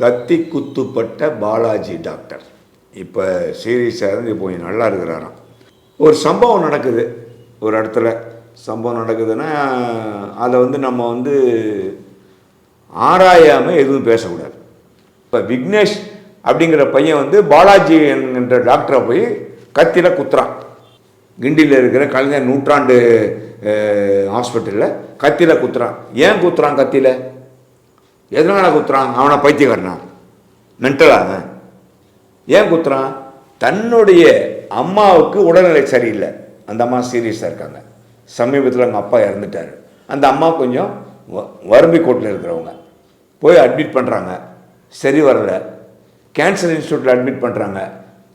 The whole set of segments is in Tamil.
கத்தி குத்துப்பட்ட பாலாஜி டாக்டர். இப்போ சீரியஸாக இருந்து இப்போ கொஞ்சம் நல்லா இருக்கிறாராம். ஒரு சம்பவம் நடக்குது. ஒரு இடத்துல சம்பவம் நடக்குதுன்னா அதை வந்து நம்ம வந்து ஆராயாமல் எதுவும் பேசக்கூடாது. இப்போ விக்னேஷ் அப்படிங்கிற பையன் வந்து பாலாஜி என்கின்ற டாக்டரை போய் கத்தியில் குத்துறான். கிண்டியில் இருக்கிற கலைஞர் நூற்றாண்டு ஹாஸ்பிட்டலில் கத்தியில் குத்துறான். ஏன் குத்துறான் கத்தியில்? எதனால் குத்துறான் அவனை பைத்தியக்காரனா? மென்டலா அவன். ஏன் குத்துறான்? தன்னுடைய அம்மாவுக்கு உடல்நிலை சரியில்லை. அந்த அம்மா சீரியஸாக இருக்காங்க. சமீபத்தில் அவங்க அப்பா இறந்துட்டார். அந்த அம்மா கொஞ்சம் வறுமை கோட்டில் இருக்கிறவங்க. போய் அட்மிட் பண்ணுறாங்க சரி வரல. கேன்சர் இன்ஸ்டியூட்டில் அட்மிட் பண்ணுறாங்க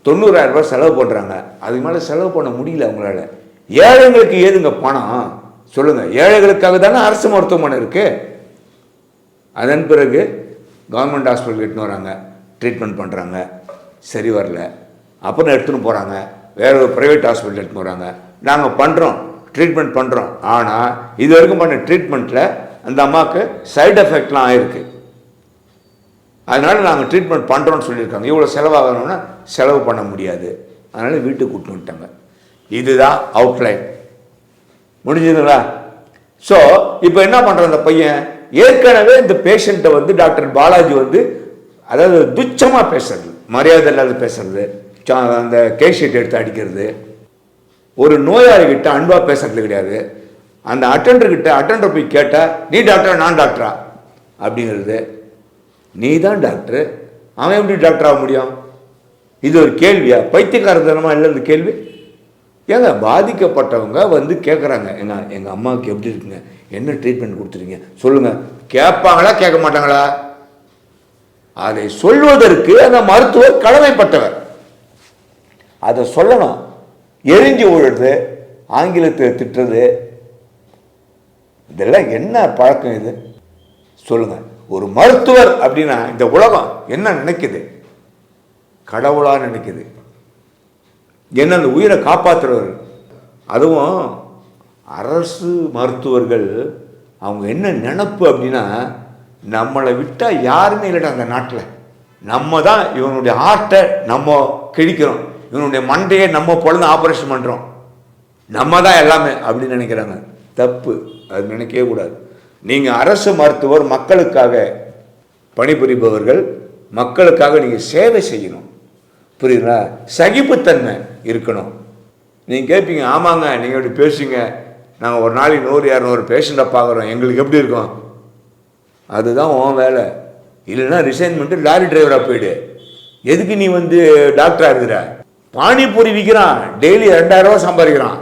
தொண்ணூறாயிரம் ரூபாய் செலவு பண்ணுறாங்க அதுக்கு மேலே செலவு பண்ண முடியல அவங்களால. ஏழைங்களுக்கு ஏதுங்க பணம்? சொல்லுங்கள் ஏழைகளுக்காக தானே அரசு மருத்துவமனை இருக்குது அதன் பிறகு கவர்மெண்ட் ஹாஸ்பிட்டல் எட்டுன்னு வராங்க. ட்ரீட்மெண்ட் பண்ணுறாங்க சரி வரல. அப்புறம் எடுத்துன்னு போகிறாங்க வேறு ஒரு ப்ரைவேட் ஹாஸ்பிட்டல் எடுத்துன்னு வராங்க. நாங்கள் பண்ணுறோம் ட்ரீட்மெண்ட் பண்ணுறோம் ஆனால் இது வரைக்கும் பண்ண ட்ரீட்மெண்ட்டில் அந்த அம்மாவுக்கு சைடு எஃபெக்ட்லாம் ஆயிருக்கு. அதனால் நாங்கள் ட்ரீட்மெண்ட் பண்ணுறோன்னு சொல்லியிருக்காங்க. இவ்வளோ செலவாகணும்னா செலவு பண்ண முடியாது. அதனால் வீட்டுக்கு கூட்டின்னு வந்துட்டாங்க. இதுதான் அவுட்லைன் முடிஞ்சதுங்களா? ஸோ இப்போ என்ன பண்ணுற அந்த பையன்? ஏற்கனவே இந்த பேஷண்ட்டை வந்து டாக்டர் பாலாஜி வந்து அதாவது துச்சமாக பேசுறது மரியாதை இல்லாத பேசுறது சா- அந்த கேஸ் ஷீட் எடுத்து அடிக்கிறது. ஒரு நோயாளிகிட்ட அன்பாக பேசுறது கிடையாது. அந்த அட்டண்டர்கிட்ட அட்டண்டர் போய் கேட்டால் நீ டாக்டரா நான் டாக்டரா? அப்படிங்கிறது. நீ தான் டாக்டர். அவன் எப்படி டாக்டர் ஆக முடியும்? இது ஒரு கேள்வியா? பைத்தியக்காரத்தனமாக இல்லை இந்த கேள்வி? ஏங்க பாதிக்கப்பட்டவங்க வந்து கேட்குறாங்க எங்க எங்கள் அம்மாவுக்கு எப்படி இருக்குங்க? என்ன ட்ரீட்மெண்ட் கொடுத்துருங்க சொல்லுங்கள் கேட்பாங்களா கேட்க மாட்டாங்களா அதை சொல்வதற்கு அந்த மருத்துவர் கடமைப்பட்டவர். அதை சொல்லணும். எரிஞ்சு விழுறது ஆங்கிலத்தை திட்டுறது இதெல்லாம் என்ன பழக்கம் இது? சொல்லுங்கள் ஒரு மருத்துவர் அப்படின்னா இந்த உலகம் என்ன நினைக்குது? கடவுளாக நினைக்குது. என்ன அந்த உயிரை காப்பாற்றுறவர் அதுவும் அரசு மருத்துவர்கள் அவங்க என்ன நினப்பு அப்படின்னா நம்மளை விட்டால் யாருமே இல்லைடா அந்த நாட்டில். நம்ம தான் இவனுடைய ஹார்ட்டை நம்ம கிழிக்கிறோம். இவனுடைய மண்டையை நம்ம பொழுது ஆப்ரேஷன் பண்ணுறோம் நம்ம தான் எல்லாமே அப்படின்னு நினைக்கிறாங்க. தப்பு. அது நினைக்கவே கூடாது. நீங்கள் அரசு மருத்துவர் மக்களுக்காக பணிபுரிபவர்கள் மக்களுக்காக நீங்கள் சேவை செய்யணும். புரியுதுங்களா? சகிப்புத்தன்மை இருக்கணும். நீங்கள் கேட்பீங்க ஆமாங்க நீங்கள் இப்படி பேசுங்க நாங்கள் ஒரு நாளைக்கு நூறு இரநூறு பேஷண்ட்டை பார்க்குறோம். எங்களுக்கு எப்படி இருக்கும்? அதுதான் உன் வேலை. இல்லைன்னா ரிசைன் பண்ணிட்டு லாரி டிரைவராக போயிடு. எதுக்கு நீ வந்து டாக்டராக இருக்கிற பானிபூரி விற்கிறான் டெய்லி ரெண்டாயிரரூவா சம்பாதிக்கிறான்.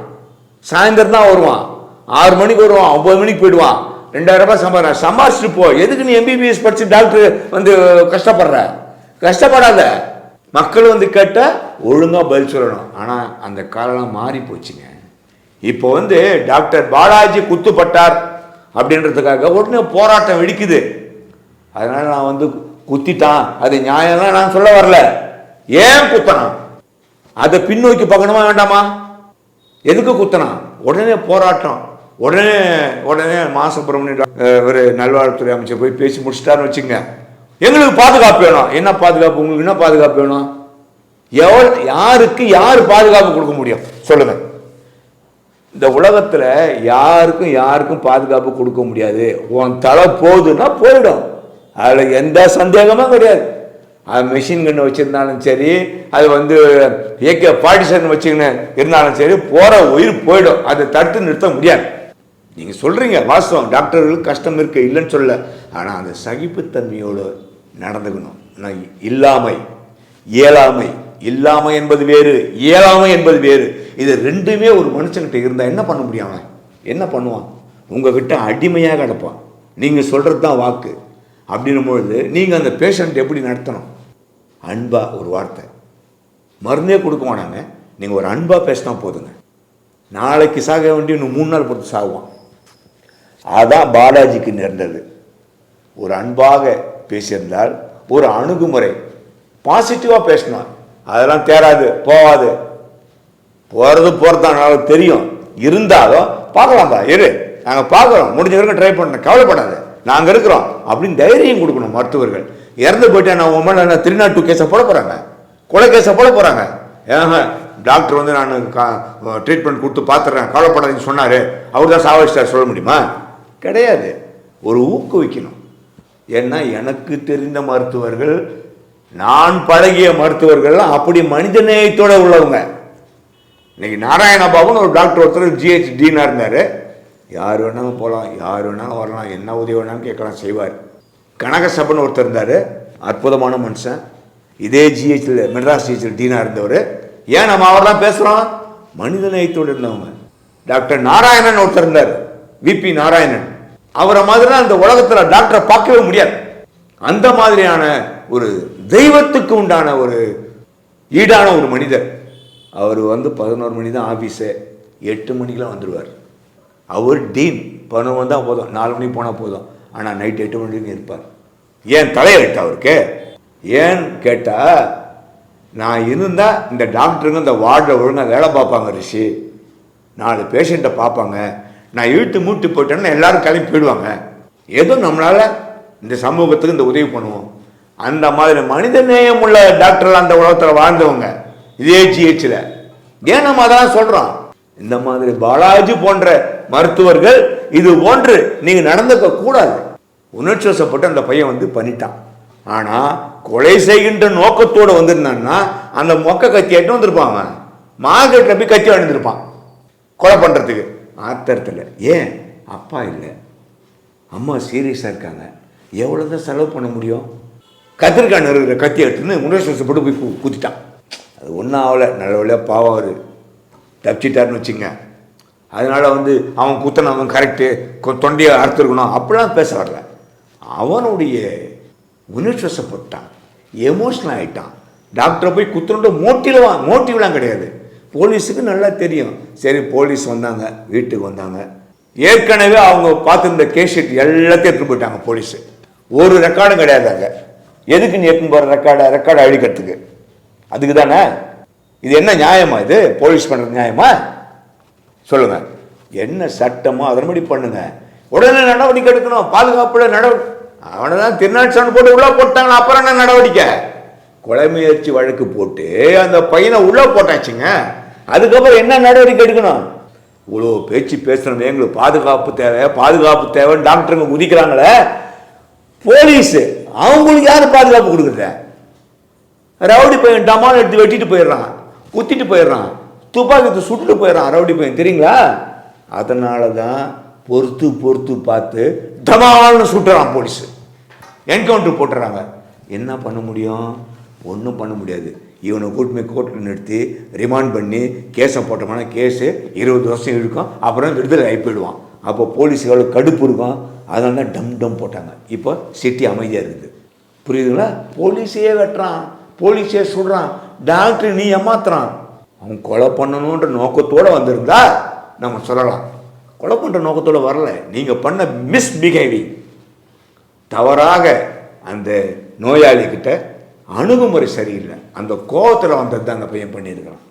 சாயந்தரம் தான் வருவான். ஆறு மணிக்கு வருவான். ஒம்பது மணிக்கு போயிடுவான். ரெண்டாயிரரூபா சம்பாதிக்கிறான். சம்பாதிச்சுட்டு போ. எதுக்கு நீ எம்பிபிஎஸ் படிச்சு டாக்டர் வந்து கஷ்டப்படுற? கஷ்டப்படாத. மக்கள் வந்து கேட்டால் ஒழுங்காக பதில் சொல்லணும். ஆனால் அந்த காலம் மாறி போச்சுங்க இப்போ வந்து டாக்டர் பாலாஜி குத்துப்பட்டார் அப்படின்றதுக்காக உடனே போராட்டம் வெடிக்குது அதனால நான் வந்து குத்திட்டான். அது நியாயம்லாம் நான் சொல்ல வரல. ஏன் குத்தனான் அதை பின்னோக்கி பார்க்கணுமா வேண்டாமா? எதுக்கு குத்தனான் உடனே போராட்டம். உடனே உடனே மாசப்பிரமணிய ஒரு நல்வாழ்வுத்துறை அமைச்சர் போய் பேசி முடிச்சிட்டாருன்னு வச்சுங்க எங்களுக்கு பாதுகாப்பு வேணும். என்ன பாதுகாப்பு? உங்களுக்கு என்ன பாதுகாப்பு வேணும்? எவ்வளோ யாருக்கு யார் பாதுகாப்பு கொடுக்க முடியும்? சொல்லுங்கள் இந்த உலகத்தில் யாருக்கும் யாருக்கும் பாதுகாப்பு கொடுக்க முடியாது. உன் தலை போகுதுன்னா போயிடும். அதில் எந்த சந்தேகமும் கிடையாது. அது மிஷின் கன்று வச்சுருந்தாலும் சரி அது வந்து ஏகே பார்ட்டிஷன் வச்சுக்கின்னு இருந்தாலும் சரி போகிற உயிர் போயிடும். அதை தடுத்து நிறுத்த முடியாது. நீங்கள் சொல்கிறீங்க வாஸ்தவம். டாக்டர்களுக்கு கஷ்டம் இருக்கு இல்லைன்னு சொல்ல ஆனால் அந்த சகிப்புத்தன்மையோடு நடந்துக்கணும். இல்லாமை இயலாமை இல்லாமை என்பது வேறு இயலாமை என்பது வேறு. இது ரெண்டுமே ஒரு மனுஷன்கிட்ட இருந்தால் என்ன பண்ண முடியும் அவன்? என்ன பண்ணுவான்? உங்ககிட்ட அடிமையாக கிடப்பான் நீங்கள் சொல்கிறது தான் வாக்கு. அப்படின்னும் பொழுது நீங்கள் அந்த பேஷண்ட் எப்படி நடத்தணும்? அன்பாக ஒரு வார்த்தை. மருந்தே கொடுக்க மாட்டாங்க. நீங்கள் ஒரு அன்பாக பேசினா போதுங்க. நாளைக்கு சாக வேண்டிய இன்னும் மூணு நாள் பொறுத்து சாகுவான். அதான் பாலாஜிக்கு நேர்ந்தது. ஒரு அன்பாக பேசியிருந்தால் ஒரு அணுகுமுறை பாசிட்டிவாக பேசணும் அதெல்லாம் தேராது போகாது போகிறது போகிறதானால தெரியும். இருந்தாலும் பார்க்கலாம்ப்பா இரு நாங்கள் பார்க்குறோம். முடிஞ்ச வரைக்கும் ட்ரை பண்ணேன் கவலைப்படாது. நாங்கள் இருக்கிறோம். அப்படின்னு தைரியம் கொடுக்கணும் மருத்துவர்கள். இறந்து போயிட்டேன் நான் உன் மேலே த்ரீ நாட் டூ கேஸை போட போகிறாங்க கொலை கேஸை போட போகிறாங்க ஏங்க டாக்டர் வந்து நான் ட்ரீட்மெண்ட் கொடுத்து பார்த்துறேன். கவலைப்படாதுன்னு சொன்னார். அவர் தான் சாவடிச்சிட்டார். சொல்ல முடியுமா? கிடையாது. ஒரு ஊக்குவிக்கணும். ஏன்னா எனக்கு தெரிந்த மருத்துவர்கள் நான் பழகிய மருத்துவர்கள்லாம் அப்படி மனிதநேயத்தோட உள்ளவங்க. இன்னைக்கு நாராயணபாபுன்னு ஒரு டாக்டர் ஒருத்தர் ஜிஹெச் டீனாக இருந்தார். யார் வேணாலும் போகலாம் யார் வேணாலும் வரலாம் என்ன உதவி வேணாலும் கேட்கலாம் செய்வார். கனகசபன் ஒருத்தர் இருந்தார். அற்புதமான மனுஷன். இதே ஜிஹெச்சில் மெட்ராஸ் ஜிஹெச்சில் டீனாக இருந்தவர். ஏன் நம்ம அவர்லாம் பேசுகிறோம் மனிதநேயத்தோடு இருந்தவங்க. டாக்டர் நாராயணன் ஒருத்தர் இருந்தார். விபி நாராயணன். அவரை மாதிரிலாம் அந்த உலகத்தில் டாக்டரை பார்க்கவே முடியாது. அந்த மாதிரியான ஒரு தெய்வத்துக்கு உண்டான ஒரு ஈடான ஒரு மனிதர். அவர் வந்து பதினோரு மணி தான் ஆஃபீஸு எட்டு மணிக்கெலாம் வந்துடுவார் அவர் டீன் பதினொன்று வந்தால் போதும் நாலு மணிக்கு போனால் போதும். ஆனால் நைட் எட்டு மணிக்கு இருப்பார். ஏன் தலையெழுத்து அவருக்கு? ஏன் கேட்டால் நான் இருந்தால் இந்த டாக்டருங்க இந்த வார்டில் ஒழுங்காக வேலை பார்ப்பாங்க ரிஷி. நாலு பேஷண்ட்டை பார்ப்பாங்க. நான் இழுத்து மூட்டு போயிட்டேன்னா எல்லாரும் கிளம்பி போயிடுவாங்க. ஏதோ நம்மளால் இந்த சமூகத்துக்கு இந்த உதவி பண்ணுவோம். அந்த மாதிரி மனித நேயம் உள்ள டாக்டர்கள் அந்த உலகத்தில் வாழ்ந்தவங்க. இதே ஜிஹெச்சில் ஏன் நம்ம அதெல்லாம் சொல்கிறோம் இந்த மாதிரி பாலாஜி போன்ற மருத்துவர்கள் இது போன்று நீங்கள் நடந்துக்க கூடாது. உணர்ச்சி வசப்பட்டு அந்த பையன் வந்து பண்ணிட்டான். ஆனால் கொலை செய்கின்ற நோக்கத்தோடு வந்திருந்தான்னா அந்த மொக்க கத்தி எட்டு வந்திருப்பான் அவன். மார்க்கெட்டில் போய் கத்தி அணிந்திருப்பான். கொலை பண்ணுறதுக்கு ஆத்திரத்தில் ஏன்? அப்பா இல்லை. அம்மா சீரியஸாக இருக்காங்க. எவ்வளோ தான் செலவு பண்ண முடியும்? கத்திரிக்காய் இருக்கிற கத்தி எடுத்துன்னு உணர்ச்சி போட்டு போய் கு- குத்திட்டான். அது ஒன்றும் ஆகலை. நல்ல வழியாக பாவம் அவர். தப்பிச்சிட்டாருன்னு வச்சுங்க. அதனால வந்து அவன் குத்தனவன் கரெக்டு தொண்டையை அறுத்துருக்கணும். அப்படிலாம் பேச வரல. அவனுடைய உணர்ச்சி எமோஷனல் ஆகிட்டான் டாக்டரை போய் குத்துறோன்ற மோட்டிவ்லாம் மோட்டிவ்லாம் கிடையாது. போலீஸுக்கு நல்லா தெரியும். சரி போலீஸ் வந்தாங்க. வீட்டுக்கு வந்தாங்க. ஏற்கனவே அவங்க பார்த்துருந்த கேஷீட் எல்லாத்தையும் எடுத்துட்டு போயிட்டாங்க போலீஸு. ஒரு ரெக்கார்டும் கிடையாது அங்கே. எதுக்கு நீ எடுத்துன்னு போகிற ரெக்கார்டை ரெக்கார்டை அழிக்கிறதுக்கு அதுக்கு தானே இது என்ன நியாயமா இது? போலீஸ் பண்ணுறது நியாயமா? சொல்லுங்க. என்ன சட்டமோ அதன்படி பண்ணுங்க. உடனே நடவடிக்கை எடுக்கணும். பாதுகாப்புல நடவடிக்கை அவனை தான் திருநாட்சான் போட்டு உள்ள போட்டாங்க அப்புறம் என்ன நடவடிக்கை? கொலை முயற்சி வழக்கு போட்டு அந்த பையனை உள்ள போட்டாச்சுங்க. அதுக்கப்புறம் என்ன நடவடிக்கை எடுக்கணும்? இவ்வளோ பேச்சு பேசுறோம் எங்களுக்கு பாதுகாப்பு தேவை. பாதுகாப்பு தேவைன்னு டாக்டருங்க குதிக்கிறாங்களே. போலீஸ். அவங்களுக்கு யார் பாதுகாப்பு கொடுக்குறத? ரவுடி பையன் டமால் எடுத்து வெட்டிட்டு போயிடுறான் குத்திட்டு போயிடுறான் துப்பாக்கி சுட்டுட்டு போயிடுறான் ரவுடி பையன். தெரியுங்களா? அதனால தான் பொறுத்து பொறுத்து பார்த்து டமால்னு சுட்டுறான் போலீஸ். என்கவுண்டர் போட்டுறாங்க. என்ன பண்ண முடியும்? ஒன்றும் பண்ண முடியாது. இவனை கூட்டு கோர்ட்டில் நிறுத்தி ரிமாண்ட் பண்ணி கேஸை போட்டோம்னா கேஸு இருபது வருஷம் இழுக்கும் அப்புறம் விடுதலை ஆகி போயிடுவான். அப்போ போலீஸ் எவ்வளோ கடுப்பு இருக்கும்? அதனால தான் டம் டம் போட்டாங்க. இப்போ சிட்டி அமைதியாக இருக்குது. புரியுதுங்களா? போலீஸையே வெட்டுறான். போலீஸே சொல்கிறான் டாக்டர் நீ ஏமாத்துறான். அவன் கொலை பண்ணணுன்ற நோக்கத்தோடு வந்திருந்தா நம்ம சொல்லலாம். கொலை பண்ணுற நோக்கத்தோடு வரல. நீங்கள் பண்ண மிஸ்பிஹேவிங் தவறாக அந்த நோயாளிக்கிட்ட அணுகுமுறை சரியில்லை. அந்த கோபத்தில் வந்தது தாங்க அந்த பையன் பண்ணியிருக்கிறான்.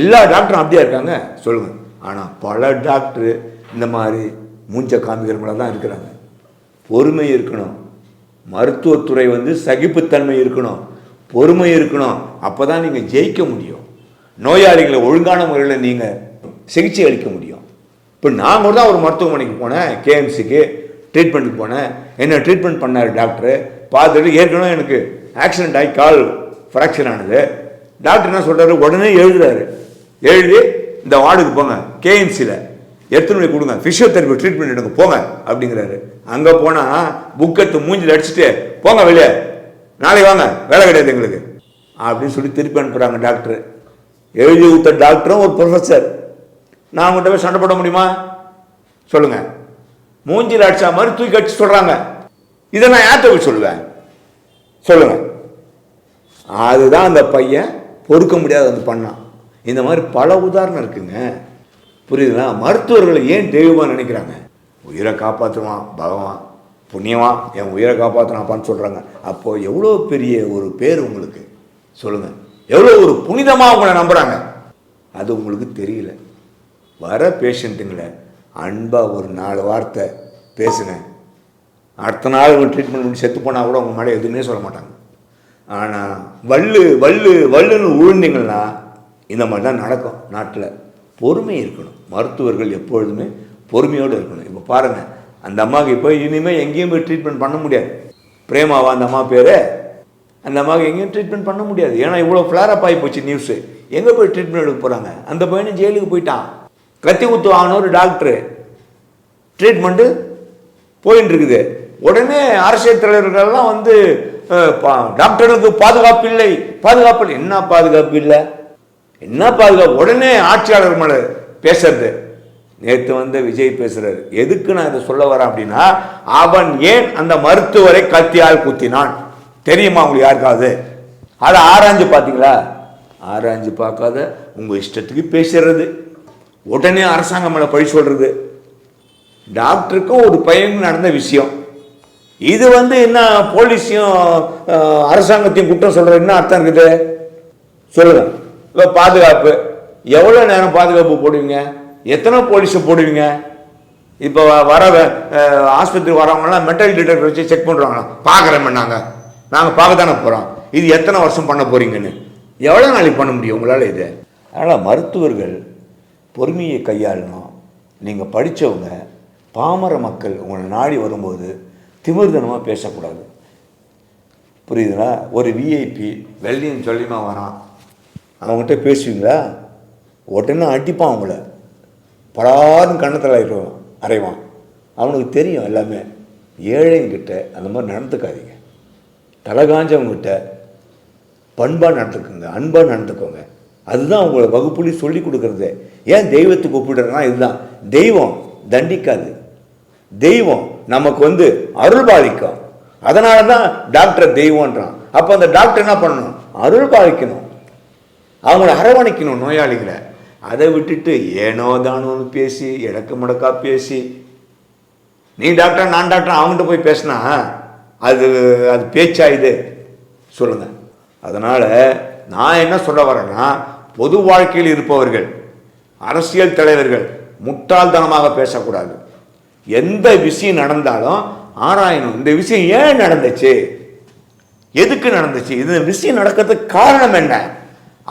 எல்லா டாக்டரும் அப்படியே இருக்காங்க. சொல்லுங்கள் ஆனால் பல டாக்டர் இந்த மாதிரி மூஞ்ச காமிக்கிறவங்கள தான் இருக்கிறாங்க. பொறுமை இருக்கணும். மருத்துவத்துறை வந்து சகிப்புத்தன்மை இருக்கணும். பொறுமை இருக்கணும். அப்போ தான் நீங்கள் ஜெயிக்க முடியும். நோயாளிகளை ஒழுங்கான முறையில் நீங்கள் சிகிச்சை அளிக்க முடியும். இப்போ நான் கூட தான் ஒரு மருத்துவமனைக்கு போனேன். கேஎம்சிக்கு ட்ரீட்மெண்ட்டுக்கு போனேன். என்ன ட்ரீட்மெண்ட் பண்ணார் டாக்டர் பார்த்துட்டு ஏற்கனவே எனக்கு ஆக்சிடென்ட் ஆகி கால் ஃப்ராக்சர் ஆனது. டாக்டர் என்ன சொல்கிறாரு உடனே எழுதுறாரு. எழுதி இந்த வார்டுக்கு போங்க. கேஎம்சியில் எடுத்துன்னு கொடுங்க? ஃபிசியோதெரப்பி ட்ரீட்மெண்ட் எடுங்க போங்க அப்படிங்கிறாரு. அங்கே போனால் புக் எடுத்து மூஞ்சில் அடிச்சுட்டு போங்க வெளியே நாளைக்கு வாங்க வேலை கிடையாது எங்களுக்கு. அப்படின்னு சொல்லி திருப்பி அனுப்புகிறாங்க டாக்டர் எழுதி கொடுத்த டாக்டரும் ஒரு ப்ரொஃபஸர் நான் அவங்ககிட்ட போய் சண்டை போட முடியுமா? சொல்லுங்கள் மூஞ்சில் அடித்தா மாதிரி தூக்கி அடிச்சு சொல்கிறாங்க இதை நான் யார்கிட்ட போய் சொல்லுவேன்? சொல்லுங்கள் அதுதான் அந்த பையன் பொறுக்க முடியாத வந்து பண்ணான். இந்த மாதிரி பல உதாரணம் இருக்குங்க. புரியுதுங்களா? மருத்துவர்களை ஏன் தெய்வமாக நினைக்கிறாங்க? உயிரை காப்பாற்றுவான் பகவான். புண்ணியவான். என் உயிரை காப்பாற்றினாப்பான்னு சொல்கிறாங்க அப்போது எவ்வளோ பெரிய ஒரு பேர் உங்களுக்கு? சொல்லுங்கள் எவ்வளோ ஒரு புனிதமாக உங்களை நம்புகிறாங்க அது உங்களுக்கு தெரியல. வர பேஷண்ட்டுங்களை அன்பாக ஒரு நாலு வார்த்தை பேசுங்க. அடுத்த நாள் அவங்க ட்ரீட்மெண்ட் பண்ணி செத்து போனால் கூட உங்கள் மேலே எதுவுமே சொல்ல மாட்டாங்க. ஆனால் வள்ளு வள்ளு வல்லுன்னு உழுந்தீங்கன்னா இந்த மாதிரி தான் நடக்கும் நாட்டில். பொறுமை இருக்கணும். மருத்துவர்கள் எப்பொழுதுமே பொறுமையோடு இருக்கணும். இப்போ பாருங்கள் அந்த அம்மாவுக்கு இப்போ இனிமேல் எங்கேயும் போய் ட்ரீட்மெண்ட் பண்ண முடியாது. பிரேமாவா அந்த அம்மா பேர்? அந்த அம்மாவுக்கு எங்கேயும் ட்ரீட்மெண்ட் பண்ண முடியாது. ஏன்னா இவ்வளோ ஃப்ளாரப் ஆகி போச்சு நியூஸு எங்கே போய் ட்ரீட்மெண்ட் எடுக்க போகிறாங்க அந்த பையனும் ஜெயிலுக்கு போயிட்டான். கத்தி குத்து வாங்கின ஒரு டாக்டரு ட்ரீட்மெண்ட்டு போயின்னு இருக்குது. உடனே அரசியல் தலைவர்கள்லாம் வந்து பா- டாக்டர்களுக்கு பாதுகாப்பு இல்லை. பாதுகாப்பு இல்லை. என்ன பாதுகாப்பு இல்லை? என்ன பாதுகாப்பு உடனே ஆட்சியாளர் மேலே பேசுறது. நேற்று வந்து விஜய் பேசுறாரு. எதுக்கு நான் இதை சொல்ல வரேன் அப்படின்னா அவன் ஏன் அந்த மருத்துவரை கத்தியால் குத்தினான்? தெரியுமா உங்களுக்கு யாருக்காவது? அதை ஆராய்ஞ்சு பார்த்தீங்களா? ஆராய்ஞ்சு பார்க்காத உங்கள் இஷ்டத்துக்கு பேசுறது உடனே அரசாங்கம் மேலே பழி சொல்றது. டாக்டருக்கும் ஒரு பையனுக்கும் நடந்த விஷயம். இது வந்து என்ன போலீஸையும் அரசாங்கத்தையும் குற்றம் சொல்றது என்ன அர்த்தம் இருக்குது? சொல்லுங்க. இப்போ பாதுகாப்பு. எவ்வளோ நேரம் பாதுகாப்பு போடுவீங்க? எத்தனை போலீஸை போடுவீங்க? இப்போ வர ஆஸ்பத்திரி வரவங்கலாம் மெட்டல் டிடெக்டர் வச்சு செக் பண்ணுறாங்க பார்க்குறேன் நாங்கள் நாங்கள் பார்க்க தானே போகிறோம் இது எத்தனை வருஷம் பண்ண போகிறீங்கன்னு எவ்வளோ நாளைக்கு பண்ண முடியும் உங்களால் இது? அதனால் மருத்துவர்கள் பொறுமையை கையாளணும். நீங்கள் படித்தவங்க பாமர மக்கள் உங்களை நாடி வரும்போது திமிர்தனமாக பேசக்கூடாது. புரியுதுங்களா? ஒரு விஐபி வெள்ளியும் சொல்லியுமா வரான். அவங்ககிட்ட பேசுவீங்களா? உடனே அடிப்பான் அவங்கள. படாருன்னு கண்ணத்தில் ஆயிடுவான் அரைவான் அவனுக்கு தெரியும் எல்லாமே. ஏழைங்கிட்ட அந்த மாதிரி நடந்துக்காதீங்க. தலை காஞ்சவங்ககிட்ட பண்பாக நடந்துக்குங்க அன்பாக நடந்துக்கோங்க. அதுதான் அவங்கள வகுப்புலி சொல்லி கொடுக்குறது. ஏன் தெய்வத்துக்கு ஒப்பிடுறதுனா இதுதான். தெய்வம் தண்டிக்காது. தெய்வம் நமக்கு வந்து அருள் பாலிக்கும். அதனால தான் டாக்டர் தெய்வம்ன்றான். அப்போ அந்த டாக்டர் என்ன பண்ணணும்? அருள் பாலிக்கணும். அவங்கள அரவணைக்கணும் நோயாளிகளை. அதை விட்டுட்டு ஏனோ தானோன்னு பேசி இடக்கு முடக்கா பேசி. நீ டாக்டர் நான் டாக்டர் அவங்ககிட்ட போய் பேசினா அது அது பேச்சா இது? அதனால் நான் என்ன சொல்ல வரேன்னா பொது வாழ்க்கையில் இருப்பவர்கள் அரசியல் தலைவர்கள் முட்டாள்தனமாக பேசக்கூடாது. எந்த விஷயம் நடந்தாலும் ஆராயணும். இந்த விஷயம் ஏன் நடந்துச்சு? எதுக்கு நடந்துச்சு? இது விஷயம் நடக்கிறதுக்கு காரணம் என்ன?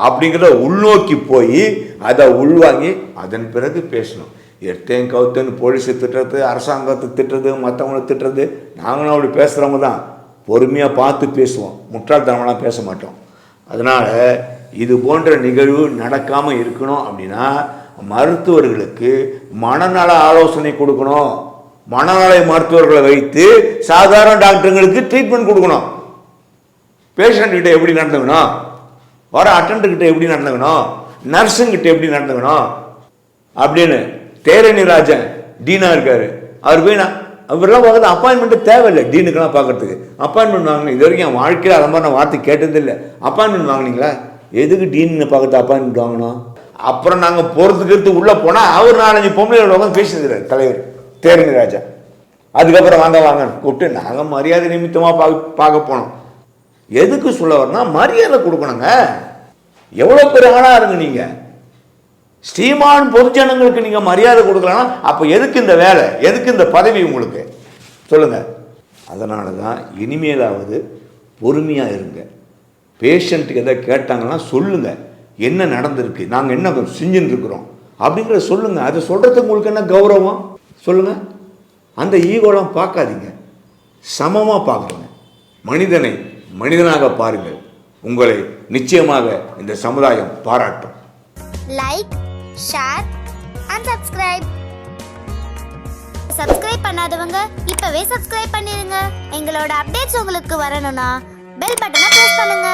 அப்படிங்கிறத உள்நோக்கி போய் அதை உள்வாங்கி அதன் பிறகு பேசணும். எட்டேன் கவுத்தன் போலீஸை திட்டுறது அரசாங்கத்தை திட்டுறது மற்றவங்களை திட்டுறது நாங்களும் அப்படி பேசுகிறவங்க தான். பொறுமையாக பார்த்து பேசுவோம். முட்டாள்தனமெல்லாம் பேச மாட்டோம். அதனால் இது போன்ற நிகழ்வு நடக்காமல் இருக்கணும் அப்படின்னா மருத்துவர்களுக்கு மனநல ஆலோசனை கொடுக்கணும். மனநல மருத்துவர்களை வைத்து சாதாரண டாக்டருங்களுக்கு ட்ரீட்மெண்ட் கொடுக்கணும். பேஷண்ட் எப்படி நடந்துக்கணும்? வர அட்டண்ட்கிட்ட எப்படி நடந்துக்கணும்? நர்ஸுங்கிட்ட எப்படி நடந்துக்கணும்? அப்படின்னு தேரணி ராஜன் டீனா இருக்காரு. அவர் போய் நான் அவரெல்லாம் பார்க்கறது அப்பாயின்மெண்ட்டு தேவையில்லை டீனுக்கெல்லாம் பார்க்கறதுக்கு. அப்பாயின்மெண்ட் வாங்கினேன் இது வரைக்கும் என் வாழ்க்கையில் அதை மாதிரி நான் வார்த்தை கேட்டதில்லை அப்பாயின்மெண்ட் வாங்குனீங்களா? எதுக்கு டீன்னு பார்க்கறது அப்பாயின்மெண்ட் வாங்கணும்? அப்புறம் நாங்கள் போகிறதுக்கு உள்ளே போனால் அவர் நாலஞ்சு பொம்பளை உட்காந்து பேசியிருக்கிறார் தலைவர் தேரணி ராஜா அதுக்கப்புறம் வாங்க வாங்கன்னு கூப்பிட்டு நாங்கள் மரியாதை நிமித்தமாக பார்க்க பார்க்க போனோம். எதுக்கு சொல்ல வரனா மரியாதை கொடுக்கணுங்க. எவ்வளோ பெரிய ஆளாக இருங்க நீங்கள் ஸ்ரீமான் பொதுஜனங்களுக்கு நீங்கள் மரியாதை கொடுக்கலாம் அப்போ எதுக்கு இந்த வேலை? எதுக்கு இந்த பதவி உங்களுக்கு? சொல்லுங்க. அதனால தான் இனிமேலாவது பொறுமையாக இருங்க. பேஷண்ட்டுக்கு எதை கேட்டாங்கன்னா சொல்லுங்க. என்ன நடந்திருக்கு? நாங்கள் என்ன செஞ்சுன்னு இருக்கிறோம் அப்படிங்கிற சொல்லுங்க. அதை சொல்கிறதுக்கு உங்களுக்கு என்ன கௌரவம்? சொல்லுங்க. அந்த ஈகோலாம் பார்க்காதீங்க. சமமாக பார்க்குறேங்க மனிதனை மனிதனாக பாருங்கள். உங்களை நிச்சயமாக இந்த சமுதாயம் பாராட்டும். Like share and subscribe subscribe பண்ணாதவங்க இப்பவே சப்ஸ்கிரைப் பண்ணிருங்க. எங்களோட அப்டேட்ஸ் உங்களுக்கு வரணும்னா பெல் பட்டனை பிரஸ் பண்ணுங்க.